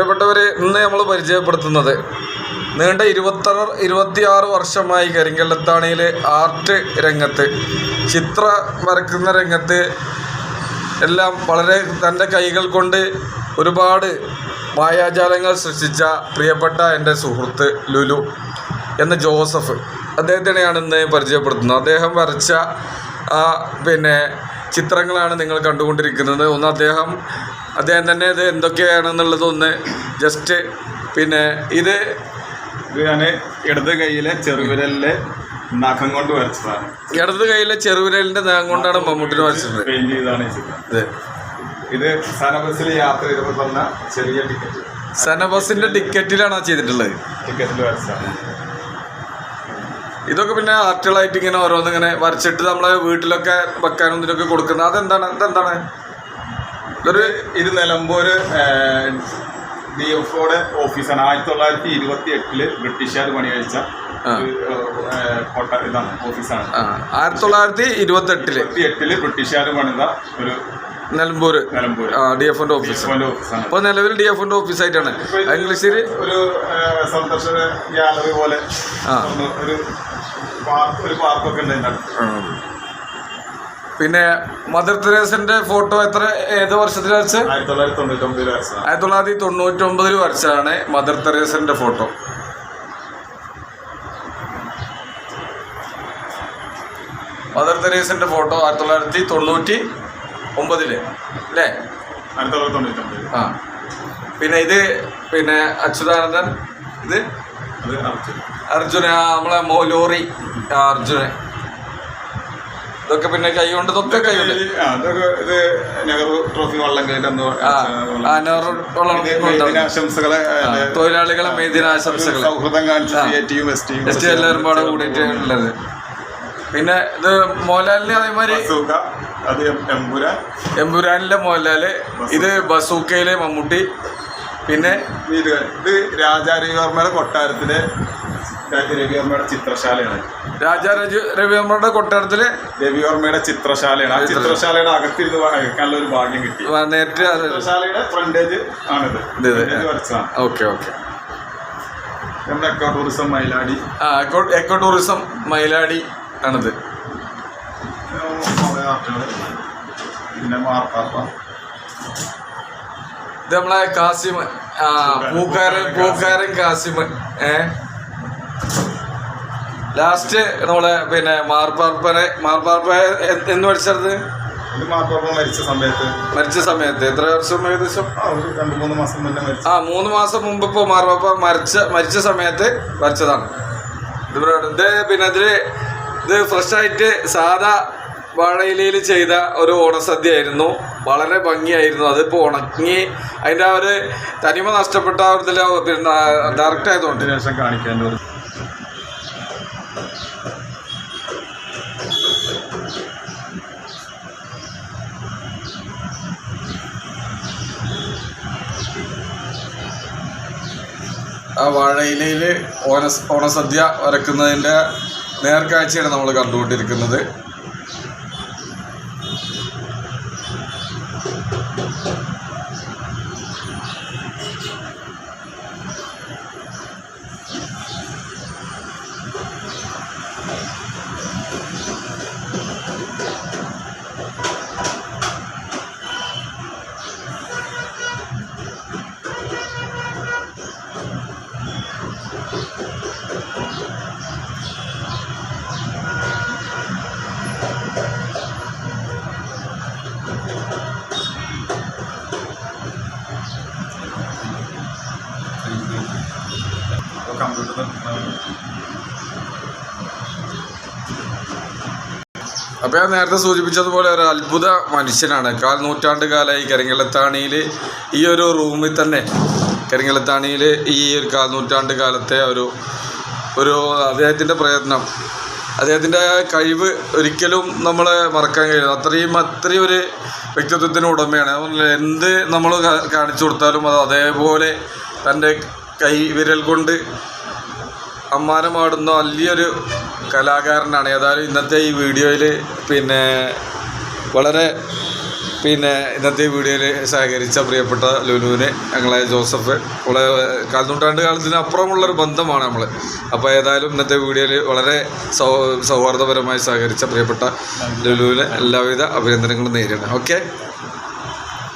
പ്രിയപ്പെട്ടവരെ ഇന്ന് നമ്മൾ പരിചയപ്പെടുത്തുന്നത് നീണ്ട ഇരുപത്താറ് ഇരുപത്തിയാറ് വർഷമായി കരിങ്കല്ലത്താണിയിൽ ആർട്ട് രംഗത്ത് ചിത്ര വരക്കുന്ന രംഗത്ത് എല്ലാം വളരെ തന്റെ കൈകൾ കൊണ്ട് ഒരുപാട് മായാജാലങ്ങൾ സൃഷ്ടിച്ച പ്രിയപ്പെട്ട എന്റെ സുഹൃത്ത് ലുലു എന്ന ജോസഫ്. അദ്ദേഹത്തിനെയാണ് ഇന്ന് പരിചയപ്പെടുത്തുന്നത്. അദ്ദേഹം വരച്ച പിന്നെ ചിത്രങ്ങളാണ് നിങ്ങൾ കണ്ടുകൊണ്ടിരിക്കുന്നത്. ഒന്ന് അദ്ദേഹം അദ്ദേഹം തന്നെ ഇത് എന്തൊക്കെയാണെന്നുള്ളതൊന്ന് ജസ്റ്റ് പിന്നെ ഇത് ഇത് ഞാൻ ഇടത് കൈയിലെ ചെറുവിരലിലെ നഖം കൊണ്ട് വരച്ചതാണ് ഇടത് കൈയിലെ ചെറുവിരലിന്റെ നഖം കൊണ്ടാണ് മമ്മൂട്ടിനെ വരച്ചത്. പെയിന്റ് ചെയ്താണ് ഈ ചിത്രം. ഇത് ഇത് സനബസിൽ യാത്ര ചെയ്തപ്പോൾ തന്ന ചെറിയ ടിക്കറ്റ് സനബസിന്റെ ടിക്കറ്റിലാണ് ചെയ്തിട്ടുള്ളത്. ടിക്കറ്റിൽ വരച്ചതാണ് ഇതൊക്കെ പിന്നെ ആർട്ടുകളായിട്ട് ഇങ്ങനെ ഓരോന്നിങ്ങനെ വരച്ചിട്ട് നമ്മളെ വീട്ടിലൊക്കെ വെക്കാനും ഇതിനൊക്കെ കൊടുക്കുന്നത്. അതെന്താണ്? ഇതെന്താണ് ഇതൊരു ഇത് നിലമ്പൂര് ഡി എഫ് ഒയുടെ ഓഫീസാണ്. ആയിരത്തി തൊള്ളായിരത്തി ഇരുപത്തി എട്ടിൽ ബ്രിട്ടീഷുകാർ പണി കഴിച്ച ആ. ഒരു, ഏഹ്, കൊട്ട ഇതാണ് ഓഫീസാണ്. ആയിരത്തി തൊള്ളായിരത്തി ഇരുപത്തി എട്ടിൽ ബ്രിട്ടീഷുകാർ പണിത ഒരു നിലമ്പൂർ ഡി എഫിന്റെ ഓഫീസ്. അപ്പൊ നിലവിൽ ഡി എഫ് ഒന്റെ ഓഫീസ് ആയിട്ടാണ് ഇംഗ്ലീഷിൽ ഒരു സന്ദർശന ഗ്യാലറി പോലെ ഒരു പാർക്ക് ഒരു പാർക്കൊക്കെ ഉണ്ട് പിന്നെ മദർ തെരേസിന്റെ ഫോട്ടോ എത്ര ഏത് വർഷത്തിൽ വരച്ച? ആയിരത്തി തൊള്ളായിരത്തി തൊള്ളായിരത്തി തൊണ്ണൂറ്റൊമ്പതിൽ വരച്ചാണ് മദർ തെരേസിന്റെ ഫോട്ടോ. മദർ തെരേസിന്റെ ഫോട്ടോ ആയിരത്തി തൊള്ളായിരത്തി തൊണ്ണൂറ്റി ഒമ്പതിൽ അല്ലേ? ആ. പിന്നെ ഇത് പിന്നെ അച്യുതാനന്ദൻ ഇത്? അർജുന നമ്മളെ ലോറി ആ, അർജുനൻ ഇതൊക്കെ പിന്നെ കൈ കൊണ്ട് ഇതൊക്കെ കൈ കൊണ്ട് ആ, ഇതൊക്കെ ഇത് നെഹ്റു ട്രോഫി വള്ളം. ആശംസകളെ തൊഴിലാളികളെ മെയ്ദിനാശംസകൾ സൗഹൃദം കാണിച്ച എസ് ടിയും എല്ലാവരും പാടെ കൂടിയിട്ട് ഉള്ളത്. പിന്നെ ഇത് മോഹൻലാലിന് അതേമാതിരി ബസൂക്ക, അത് എം- എമ്പുരാൻ. എമ്പുരാനിലെ മോഹൻലാൽ ഇത് ബസൂക്കയിലെ മമ്മൂട്ടി പിന്നെ ഇത് രാജാരവിവർമ്മയുടെ രാജാ രവിവർമ്മയുടെ കൊട്ടാരത്തിലെ രവിവർമ്മയുടെ ചിത്രശാലയാണ്. രാജാ രജു രവിവർമ്മയുടെ കൊട്ടാരത്തിലെ രവിവർമ്മയുടെ ചിത്രശാലയാണ്. ആ ചിത്രശാലയുടെ അകത്തിരുന്ന് വായിക്കാനുള്ള ഒരു ഭാഗ്യം കിട്ടി. നേരിട്ട് ചിത്രശാലയുടെ ഫ്രണ്ടേജ് ആണിത്. ഇത് വരച്ചതാണ്. Okay okay. നമ്മുടെ എക്കോ ടൂറിസം മയിലാടി. ആ എക്കോ എക്കോ ടൂറിസം മൈലാടി ആണിത്. പിന്നെ മാർപ്പാപ്പ. ഇത് നമ്മളെ കാസിം ആ പൂക്കാരൻ പൂക്കാരൻ കാസിം ഏ? ലാസ്റ്റ് നമ്മളെ പിന്നെ മാർപ്പാർപ്പനെ മാർപ്പാർപ്പ എന്ന് മരിച്ചത്? മരിച്ച സമയത്ത്. മരിച്ച സമയത്ത്. എത്ര വർഷം ഏകദേശം? രണ്ട് മൂന്ന് മാസം മുന്നേ മരിച്ചു. ആ മൂന്ന് മാസം മുമ്പ് ഇപ്പോൾ മാർപ്പാപ്പ മരിച്ച മരിച്ച സമയത്ത് വരച്ചതാണ് ഇത് പിന്നെ ഇതിൽ ഇത് ഫ്രഷായിട്ട് സാധാ വാഴയിലയിൽ ചെയ്ത ഒരു ഓണസദ്യ ആയിരുന്നു വളരെ ഭംഗിയായിരുന്നു. അതിപ്പോൾ ഉണങ്ങി അതിന്റെ ആ ഒരു തനിമ നഷ്ടപ്പെട്ട ആ ഒരു ഇതിൽ പിന്നെ ഡയറക്റ്റ് ആയതുകൊണ്ട്. അതിന് ആ വാഴയിലയിൽ ഓണ ഓണസദ്യ വരക്കുന്നതിന്റെ നേർക്കാഴ്ചയാണ് നമ്മൾ കണ്ടുകൊണ്ടിരിക്കുന്നത്. അപ്പോൾ ഞാൻ നേരത്തെ സൂചിപ്പിച്ചതുപോലെ ഒരു അത്ഭുത മനുഷ്യനാണ്. കാൽ നൂറ്റാണ്ട് കാലമായി കരിങ്കലത്താണിയിൽ ഈ ഒരു റൂമിൽ തന്നെ. കരിങ്ങലത്താണിയിൽ ഈ ഒരു കാൽ നൂറ്റാണ്ട് കാലത്തെ ഒരു ഒരു അദ്ദേഹത്തിന്റെ പ്രയത്നം. അദ്ദേഹത്തിന്റെ കഴിവ് ഒരിക്കലും നമ്മൾ മറക്കാൻ കഴിയില്ല. അത്രയും അത്രയും ഒരു വ്യക്തിത്വത്തിന് ഉടമയാണ്. എന്ത് നമ്മൾ കാണിച്ചു കൊടുത്താലും അത് അതേപോലെ തന്റെ കൈ വിരൽ കൊണ്ട് അമ്മാനമാടുന്ന വലിയൊരു കലാകാരനാണ്. ഏതായാലും ഇന്നത്തെ ഈ വീഡിയോയിൽ പിന്നെ വളരെ പിന്നെ ഇന്നത്തെ വീഡിയോയിൽ സഹകരിച്ച പ്രിയപ്പെട്ട ലുലുവിന് ഞങ്ങളെ ജോസഫ്. വളരെ കാൽനൂറ്റാണ്ട് കാലത്തിന് അപ്പുറമുള്ളൊരു ബന്ധമാണ് നമ്മൾ അപ്പോൾ ഏതായാലും ഇന്നത്തെ വീഡിയോയിൽ വളരെ സൗ സൗഹാർദ്ദപരമായി സഹകരിച്ച പ്രിയപ്പെട്ട ലുലുവിന് എല്ലാവിധ അഭിനന്ദനങ്ങളും നേരിടണം. ഓക്കെ?